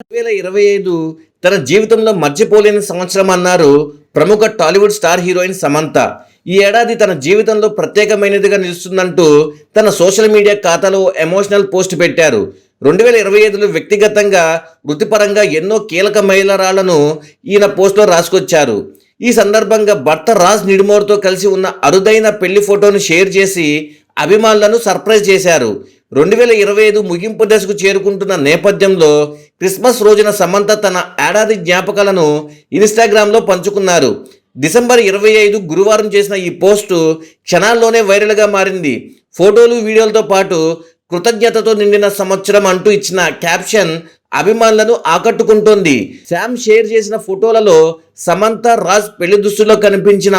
రెండు వేల ఇరవై ఐదు తన జీవితంలో మర్చిపోలేని సంవత్సరం అన్నారు ప్రముఖ టాలీవుడ్ స్టార్ హీరోయిన్ సమంత. ఈ ఏడాది తన జీవితంలో ప్రత్యేకమైనదిగా నిలుస్తుందంటూ తన సోషల్ మీడియా ఖాతాలో ఎమోషనల్ పోస్ట్ పెట్టారు. రెండు వేల ఇరవై ఐదులో వ్యక్తిగతంగా వృత్తిపరంగా ఎన్నో కీలక మైలురాళ్ళను ఈయన పోస్ట్లో రాసుకొచ్చారు. ఈ సందర్భంగా భర్త రాజ్ నిడుమోర్తో కలిసి ఉన్న అరుదైన పెళ్ళి ఫోటోను షేర్ చేసి అభిమానులను సర్ప్రైజ్ చేశారు. రెండు వేల ఇరవై ఐదు ముగింపు దశకు చేరుకుంటున్న నేపథ్యంలో క్రిస్మస్ రోజున సమంత తన ఏడాది జ్ఞాపకాలను ఇన్స్టాగ్రామ్లో పంచుకున్నారు. డిసెంబర్ ఇరవై ఐదు గురువారం చేసిన ఈ పోస్టు క్షణాల్లోనే వైరల్గా మారింది. ఫోటోలు వీడియోలతో పాటు కృతజ్ఞతతో నిండిన సంవత్సరం అంటూ ఇచ్చిన క్యాప్షన్ అభిమానులను ఆకట్టుకుంటోంది. శామ్ షేర్ చేసిన ఫోటోలలో సమంత రాజ్ పెళ్ళి దుస్తుల్లో కనిపించిన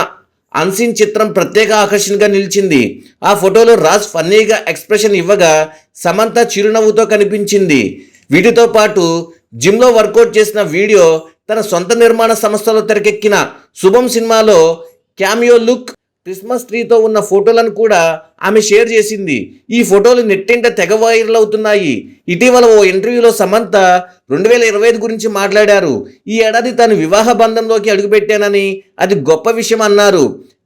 అన్సీన్ చిత్రం ప్రత్యేక ఆకర్షణగా నిలిచింది. ఆ ఫోటోలో రాజ్ ఫన్నీగా ఎక్స్ప్రెషన్ ఇవ్వగా సమంత చిరునవ్వుతో కనిపించింది. వీటితో పాటు జిమ్లో వర్కౌట్ చేసిన వీడియో తన సొంత నిర్మాణ సంస్థలో తెరకెక్కిన శుభం సినిమాలో క్యామియో లుక్ క్రిస్మస్ ట్రీతో ఉన్న ఫోటోలను కూడా ఆమె షేర్ చేసింది. ఈ ఫోటోలు నెట్టింట తెగ వైరల్ అవుతున్నాయి. ఇటీవల ఓ ఇంటర్వ్యూలో సమంత రెండు వేల ఇరవై ఐదు గురించి మాట్లాడారు. ఈ ఏడాది తాను వివాహ బంధంలోకి అడుగుపెట్టానని అది గొప్ప విషయం అన్నారు.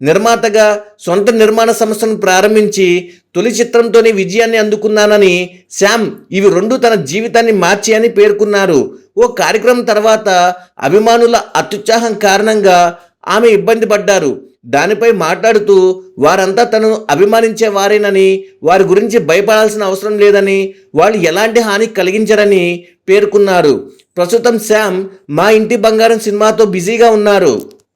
నిర్మాతగా సొంత నిర్మాణ సంస్థను ప్రారంభించి తొలి చిత్రంతోనే విజయాన్ని అందుకున్నానని శామ్ ఇవి రెండు తన జీవితాన్ని మార్చి అని పేర్కొన్నారు. ఓ కార్యక్రమం తర్వాత అభిమానుల అత్యుత్సాహం కారణంగా ఆమె ఇబ్బంది పడ్డారు. దానిపై మాట్లాడుతూ వారంతా తనను అభిమానించే వారేనని వారి గురించి భయపడాల్సిన అవసరం లేదని వాళ్ళు ఎలాంటి హాని కలిగించరని పేర్కొన్నారు. ప్రస్తుతం శామ్ మా ఇంటి బంగారం సినిమాతో బిజీగా ఉన్నారు.